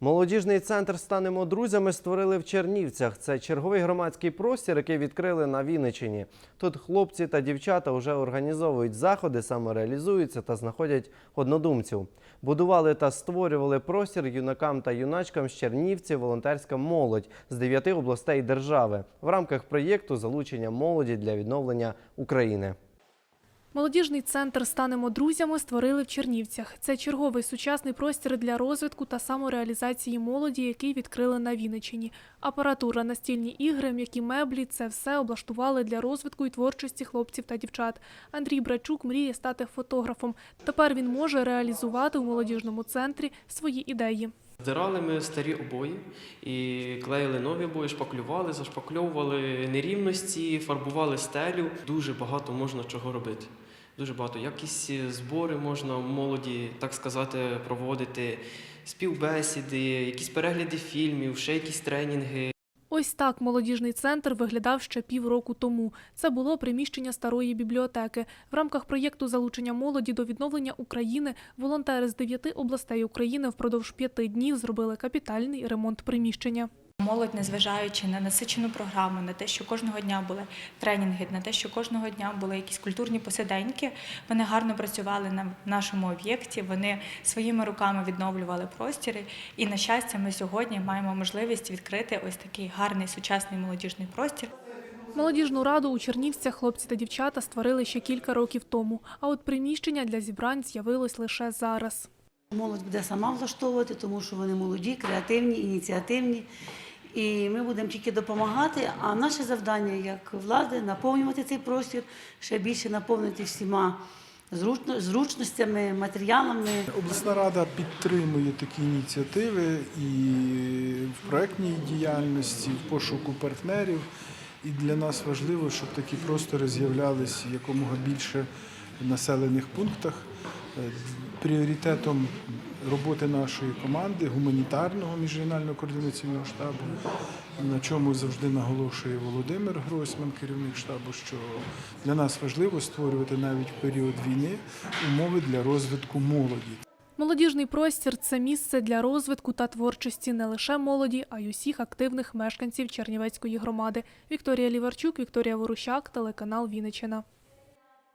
Молодіжний центр Станемо друзями створили в Чернівцях. Це черговий громадський простір, який відкрили на Вінниччині. Тут хлопці та дівчата вже організовують заходи, самореалізуються та знаходять однодумців. Будували та створювали простір юнакам та юначкам з Чернівців волонтерська молодь з дев'яти областей держави в рамках проєкту залучення молоді для відновлення України. Молодіжний центр Станемо друзями створили в Чернівцях. Це черговий сучасний простір для розвитку та самореалізації молоді, який відкрили на Вінниччині. Апаратура, настільні ігри, м'які меблі це все облаштували для розвитку і творчості хлопців та дівчат. Андрій Брачук мріє стати фотографом. Тепер він може реалізувати у молодіжному центрі свої ідеї. Здирали ми старі обої і клеїли нові обої, шпаклювали, зашпакльовували нерівності, фарбували стелю. Дуже багато можна чого робити. Дуже багато. Якісь збори можна молоді, так сказати, проводити, співбесіди, якісь перегляди фільмів, ще якісь тренінги. Ось так молодіжний центр виглядав ще півроку тому. Це було приміщення старої бібліотеки. В рамках проєкту залучення молоді до відновлення України волонтери з дев'яти областей України впродовж п'яти днів зробили капітальний ремонт приміщення. Молодь, незважаючи на насичену програму, на те, що кожного дня були тренінги, на те, що кожного дня були якісь культурні посиденьки, вони гарно працювали на нашому об'єкті. Вони своїми руками відновлювали простіри. І на щастя, ми сьогодні маємо можливість відкрити ось такий гарний сучасний молодіжний простір. Молодіжну раду у Чернівцях хлопці та дівчата створили ще кілька років тому. А от приміщення для зібрань з'явилось лише зараз. Молодь буде сама влаштовувати, тому що вони молоді, креативні, ініціативні. І ми будемо тільки допомагати. А наше завдання як влади наповнювати цей простір, ще більше наповнити всіма зручностями, матеріалами. Обласна рада підтримує такі ініціативи і в проектній діяльності, в пошуку партнерів. І для нас важливо, щоб такі простори з'являлися якомога більше в населених пунктах. Е, Пріоритетом роботи нашої команди, гуманітарного міжрегіонального координаційного штабу, на чому завжди наголошує Володимир Гройсман, керівник штабу, що для нас важливо створювати навіть в період війни умови для розвитку молоді. Молодіжний простір це місце для розвитку та творчості не лише молоді, а й усіх активних мешканців Чернівецької громади. Вікторія Ліварчук, Вікторія Ворущак, телеканал Вінниччина.